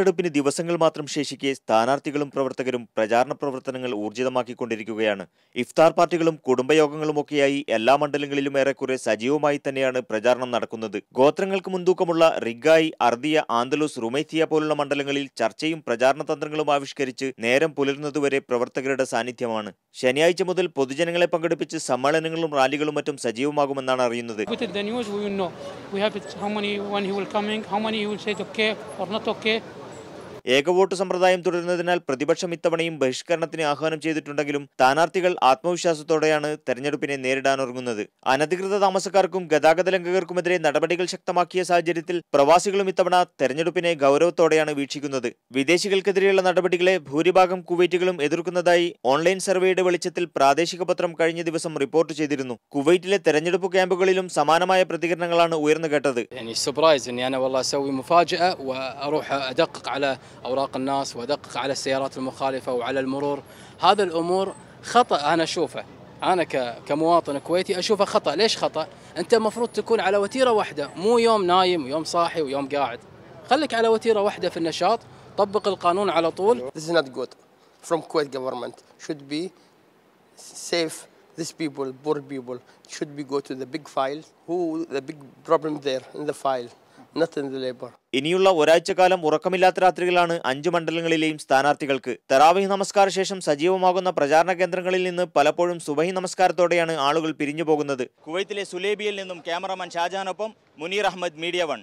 വോട്ടെടുപ്പിന് ദിവസങ്ങൾ മാത്രം ശേഷിക്കെ സ്ഥാനാർത്ഥികളും പ്രവർത്തകരും പ്രചാരണ പ്രവർത്തനങ്ങൾ ഊർജിതമാക്കിക്കൊണ്ടിരിക്കുകയാണ് ഇഫ്താർ പാർട്ടികളും കുടുംബയോഗങ്ങളുമൊക്കെയായി എല്ലാ മണ്ഡലങ്ങളിലും ഏറെക്കുറെ സജീവമായി തന്നെയാണ് പ്രചാരണം നടക്കുന്നത് ഗോത്രങ്ങൾക്ക് മുൻതൂക്കമുള്ള റിഗായി അർദിയ ആന്തലൂസ് റുമേത്തിയ പോലുള്ള മണ്ഡലങ്ങളിൽ ചർച്ചയും പ്രചാരണ തന്ത്രങ്ങളും ആവിഷ്കരിച്ച് നേരം പുലരുന്നതുവരെ പ്രവർത്തകരുടെ സാന്നിധ്യമാണ് ശനിയാഴ്ച മുതൽ പൊതുജനങ്ങളെ പങ്കെടുപ്പിച്ച് സമ്മേളനങ്ങളും റാലികളും മറ്റും സജീവമാകുമെന്നാണ് അറിയുന്നത്. We have it, how many, when he will coming, how many he will say okay or not okay. ഏകവോട്ട് സമ്പ്രദായം തുടരുന്നതിനാൽ പ്രതിപക്ഷം ഇത്തവണയും ബഹിഷ്കരണത്തിന് ആഹ്വാനം ചെയ്തിട്ടുണ്ടെങ്കിലും സ്ഥാനാർത്ഥികൾ ആത്മവിശ്വാസത്തോടെയാണ് തെരഞ്ഞെടുപ്പിനെ നേരിടാനൊരുങ്ങുന്നത് അനധികൃത താമസക്കാർക്കും ഗതാഗത ലംഘകർക്കുമെതിരെ നടപടികൾ ശക്തമാക്കിയ സാഹചര്യത്തിൽ പ്രവാസികളും ഇത്തവണ തെരഞ്ഞെടുപ്പിനെ ഗൗരവത്തോടെയാണ് വീക്ഷിക്കുന്നത്. വിദേശികൾക്കെതിരെയുള്ള നടപടികളെ ഭൂരിഭാഗം കുവൈറ്റുകളും എതിർക്കുന്നതായി ഓൺലൈൻ സർവേയുടെ വെളിച്ചത്തിൽ പ്രാദേശിക പത്രം കഴിഞ്ഞ ദിവസം റിപ്പോർട്ട് ചെയ്തിരുന്നു. കുവൈറ്റിലെ തെരഞ്ഞെടുപ്പ് ക്യാമ്പുകളിലും സമാനമായ പ്രതികരണങ്ങളാണ് ഉയർന്നു കേട്ടത്. أوراق الناس وادقق على السيارات المخالفة وعلى المرور. هذا الأمور خطأ أنا أشوفه. أنا كمواطن كويتي أشوفه خطأ. ليش خطأ؟ أنت المفروض تكون على وتيرة واحدة مو يوم نايم ويوم صاحي ويوم قاعد. خليك على وتيرة واحدة في النشاط طبق القانون على طول. This is not good. From Kuwait government should be safe. These people, poor people, should be go to the big file. Who the big problem there in the file, not ഒരാഴ്ച കാലം ഇനിയുള്ള ഒരാഴ്ചക്കാലം ഉറക്കമില്ലാത്ത രാത്രികളാണ് അഞ്ച് മണ്ഡലങ്ങളിലെയും സ്ഥാനാർത്ഥികൾക്ക്. തെറാവഹി നമസ്കാര ശേഷം സജീവമാകുന്ന പ്രചാരണ കേന്ദ്രങ്ങളിൽ നിന്ന് പലപ്പോഴും സുബഹി നമസ്കാരത്തോടെയാണ് ആളുകൾ പിരിഞ്ഞു പോകുന്നത് കുവൈത്തിലെ സുലേബിയിൽ നിന്നും ക്യാമറമാൻ ഷാജഹാനൊപ്പം മുനീർ അഹമ്മദ് മീഡിയ വൺ.